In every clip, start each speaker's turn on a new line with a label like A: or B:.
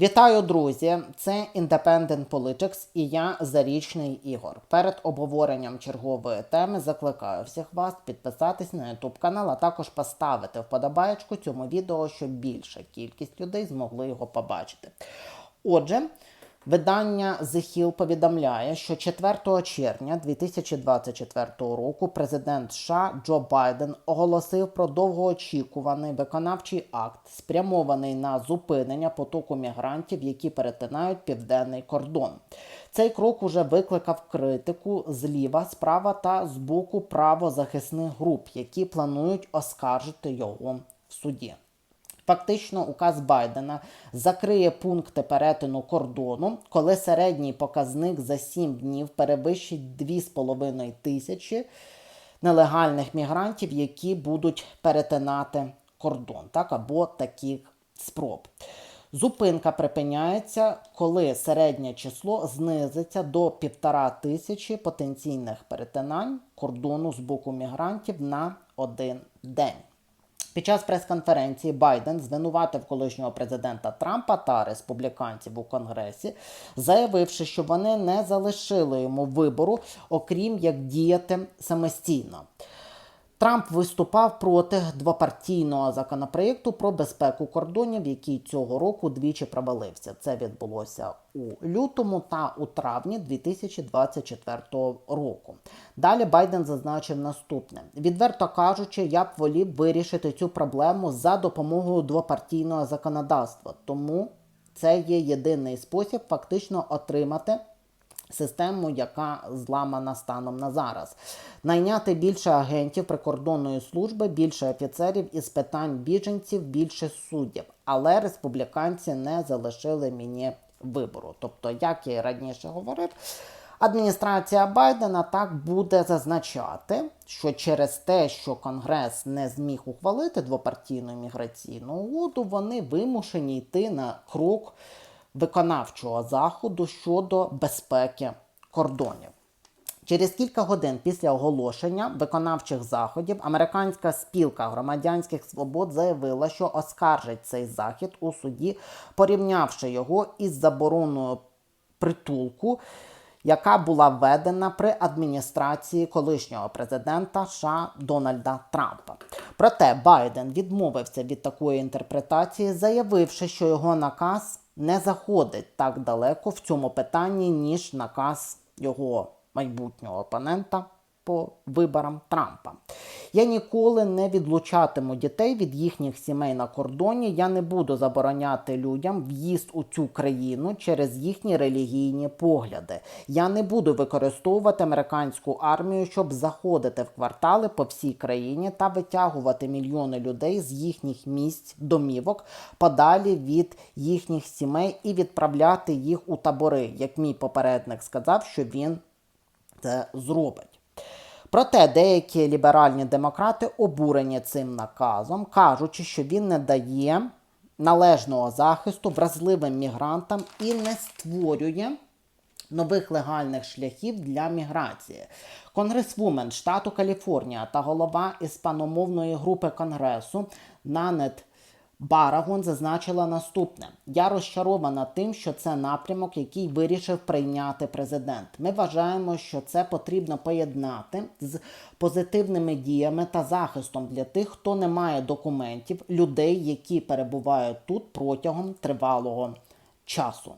A: Вітаю, друзі! Це Independent Politics і я Зарічний Ігор. Перед обговоренням чергової теми закликаю всіх вас підписатись на YouTube канал, а також поставити вподобаєчку цьому відео, щоб більша кількість людей змогли його побачити. Отже, Видання The Hill повідомляє, що 4 червня 2024 року президент США Джо Байден оголосив про довгоочікуваний виконавчий акт, спрямований на зупинення потоку мігрантів, які перетинають південний кордон. Цей крок уже викликав критику зліва, справа та з боку правозахисних груп, які планують оскаржити його в суді. Фактично, указ Байдена закриє пункти перетину кордону, коли середній показник за 7 днів перевищить 2,5 тисячі нелегальних мігрантів, які будуть перетинати кордон, так або таких спроб. Зупинка припиняється, коли середнє число знизиться до півтора тисячі потенційних перетинань кордону з боку мігрантів на один день. Під час прес-конференції Байден звинуватив колишнього президента Трампа та республіканців у Конгресі, заявивши, що вони не залишили йому вибору, окрім як діяти самостійно. Трамп виступав проти двопартійного законопроєкту про безпеку кордонів, який цього року двічі провалився. Це відбулося у лютому та у травні 2024 року. Далі Байден зазначив наступне: відверто кажучи, я б волів вирішити цю проблему за допомогою двопартійного законодавства. Тому це є єдиний спосіб фактично отримати систему, яка зламана станом на зараз. Найняти більше агентів прикордонної служби, більше офіцерів із питань біженців, більше суддів. Але республіканці не залишили мені вибору. Тобто, як я і раніше говорив. Адміністрація Байдена так буде зазначати, що через те, що Конгрес не зміг ухвалити двопартійну міграційну угоду, вони вимушені йти на крок виконавчого заходу щодо безпеки кордонів. Через кілька годин після оголошення виконавчих заходів американська спілка громадянських свобод заявила, що оскаржить цей захід у суді, порівнявши його із забороною притулку, яка була введена при адміністрації колишнього президента США Дональда Трампа. Проте Байден відмовився від такої інтерпретації, заявивши, що його наказ не заходить так далеко в цьому питанні, ніж наказ його майбутнього опонента по виборам Трампа. Я ніколи не відлучатиму дітей від їхніх сімей на кордоні. Я не буду забороняти людям в'їзд у цю країну через їхні релігійні погляди. Я не буду використовувати американську армію, щоб заходити в квартали по всій країні та витягувати мільйони людей з їхніх місць, домівок подалі від їхніх сімей і відправляти їх у табори, як мій попередник сказав, що він це зробить. Проте деякі ліберальні демократи обурені цим наказом, кажучи, що він не дає належного захисту вразливим мігрантам і не створює нових легальних шляхів для міграції. Конгресвумен штату Каліфорнія та голова іспаномовної групи Конгресу Нанет Барагон зазначила наступне: я розчарована тим, що це напрямок, який вирішив прийняти президент. Ми вважаємо, що це потрібно поєднати з позитивними діями та захистом для тих, хто не має документів, людей, які перебувають тут протягом тривалого часу.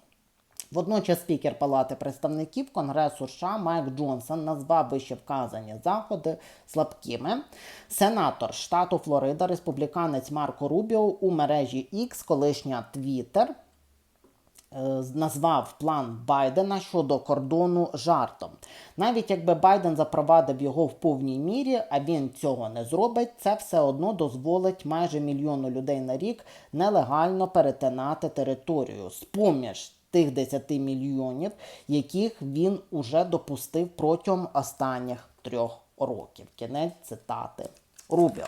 A: Водночас спікер Палати представників Конгресу США Майк Джонсон назвав вище вказані заходи слабкими. Сенатор штату Флорида, республіканець Марко Рубіо у мережі X, колишня Twitter, е, назвав план Байдена щодо кордону жартом. Навіть якби Байден запровадив його в повній мірі, а він цього не зробить, це все одно дозволить майже мільйону людей на рік нелегально перетинати територію. З-поміж тих 10 мільйонів, яких він уже допустив протягом останніх трьох років. Кінець цитати Рубіо.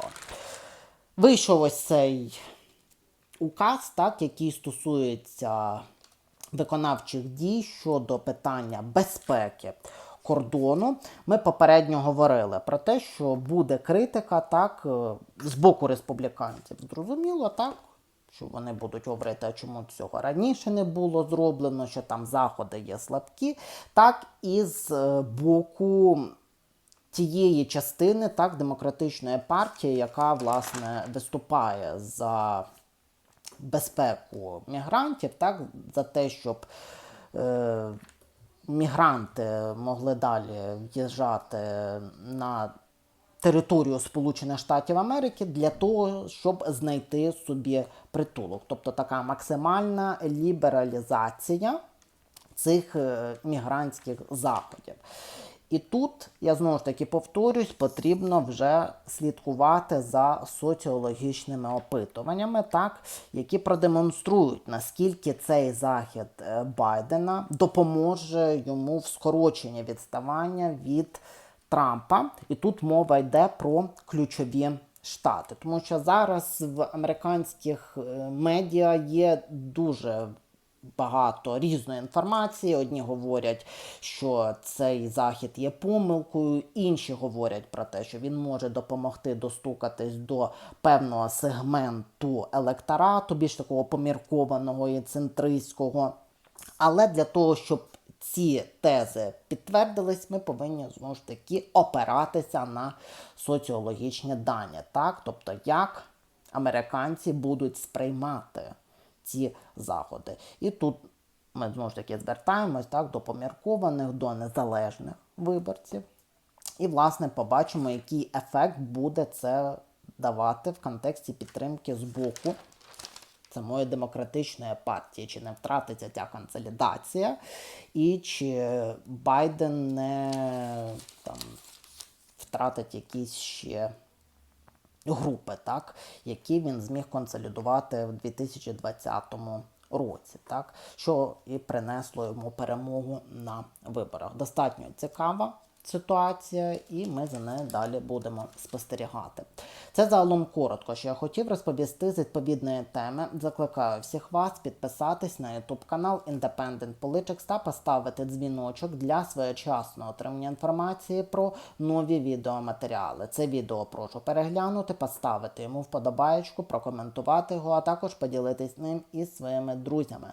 A: Вийшов ось цей указ, так, який стосується виконавчих дій щодо питання безпеки кордону. Ми попередньо говорили про те, що буде критика так, е, з боку республіканців. Зрозуміло, так, що вони будуть говорити, чому цього раніше не було зроблено, що там заходи є слабкі, так і з е, боку тієї частини так, демократичної партії, яка власне виступає за безпеку мігрантів, так, за те, щоб е, мігранти могли далі в'їжджати на територію Сполучених Штатів Америки для того, щоб знайти собі притулок. Тобто така максимальна лібералізація цих е, мігрантських заходів. І тут, я знову ж таки повторюсь, потрібно вже слідкувати за соціологічними опитуваннями, так, які продемонструють, наскільки цей захід е, Байдена допоможе йому в скороченні відставання від Трампа. І тут мова йде про ключові штати. Тому що зараз в американських е, медіа є дуже багато різної інформації. Одні говорять, що цей захід є помилкою, інші говорять про те, що він може допомогти достукатись до певного сегменту електорату, більш такого поміркованого і центристського. Але для того, щоб ці тези підтвердились, ми повинні знову ж таки опиратися на соціологічні дані, так? Тобто, як американці будуть сприймати ці заходи. І тут ми знову ж таки звертаємось так, до поміркованих, до незалежних виборців. І, власне, побачимо, який ефект буде це давати в контексті підтримки з боку самої демократичної партії, чи не втратиться ця консолідація, і чи Байден не там, втратить якісь ще групи, так, які він зміг консолідувати в 2020 році, так, що і принесло йому перемогу на виборах. Достатньо цікава ситуація, і ми за нею далі будемо спостерігати. Це загалом коротко, що я хотів розповісти з відповідної теми. Закликаю всіх вас підписатись на YouTube канал Independent Politics та поставити дзвіночок для своєчасного отримання інформації про нові відеоматеріали. Це відео прошу переглянути, поставити йому вподобаєчку, прокоментувати його, а також поділитись ним із своїми друзями.